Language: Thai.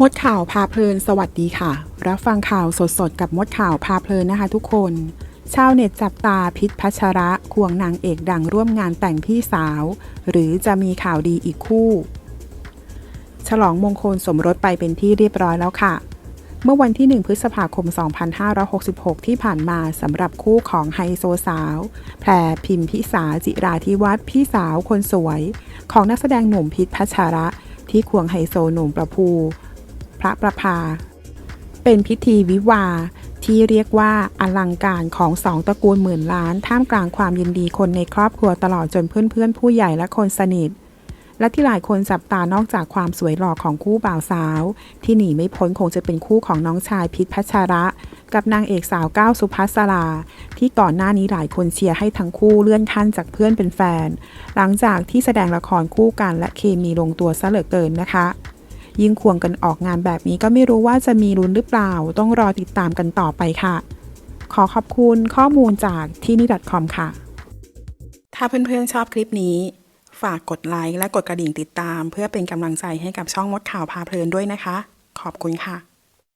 มดข่าวพาเพลินสวัสดีค่ะ รับฟังข่าวสดๆ กับมดข่าวพาเพลินนะคะทุกคน ชาวเน็ตจับตาพิษพัชระควงนางเอกดังร่วมงานแต่งพี่สาว หรือจะมีข่าวดีอีกคู่ ฉลองมงคลสมรสไปเป็นที่เรียบร้อยแล้วค่ะ เมื่อวันที่ 1 พฤษภาคม 2566 ที่ผ่านมาสำหรับคู่ของไฮโซสาว แพรพิมพิสาจิราธิวัฒน์พี่สาวคนสวย ของนักแสดงหนุ่มพิษพัชระ ที่ควงไฮโซหนุ่มประภู พระประภา เป็นพิธีวิวาที่เรียกว่าอลังการของสองตระกูลหมื่นล้าน ท่ามกลางความยินดีคนในครอบครัวตลอดจนเพื่อนๆ ผู้ใหญ่และคนสนิท และที่หลายคนจับตานอกจากความสวยหล่อของคู่บ่าวสาว ที่หนีไม่พ้นคงจะเป็นคู่ของน้องชายพิษพัชระ กับนางเอกสาวก้าวสุภัสรา ที่ก่อนหน้านี้หลายคนเชียร์ให้ทั้งคู่เลื่อนขั้นจากเพื่อนเป็นแฟน หลังจากที่แสดงละครคู่กันและเคมีลงตัวซะเหลือเกินนะคะ ยิ่งควงกันออกงานแบบนี้ก็ไม่รู้ว่าจะมีลุ้นหรือเปล่า ต้องรอติดตามกันต่อไปค่ะ ขอขอบคุณข้อมูลจากที่นี่ .com ค่ะ ถ้าเพื่อนๆชอบคลิปนี้ ฝากกดไลค์และกดกระดิ่งติดตาม เพื่อเป็นกำลังใจให้กับช่องมดข่าวพาเพลินด้วยนะคะ ขอบคุณค่ะ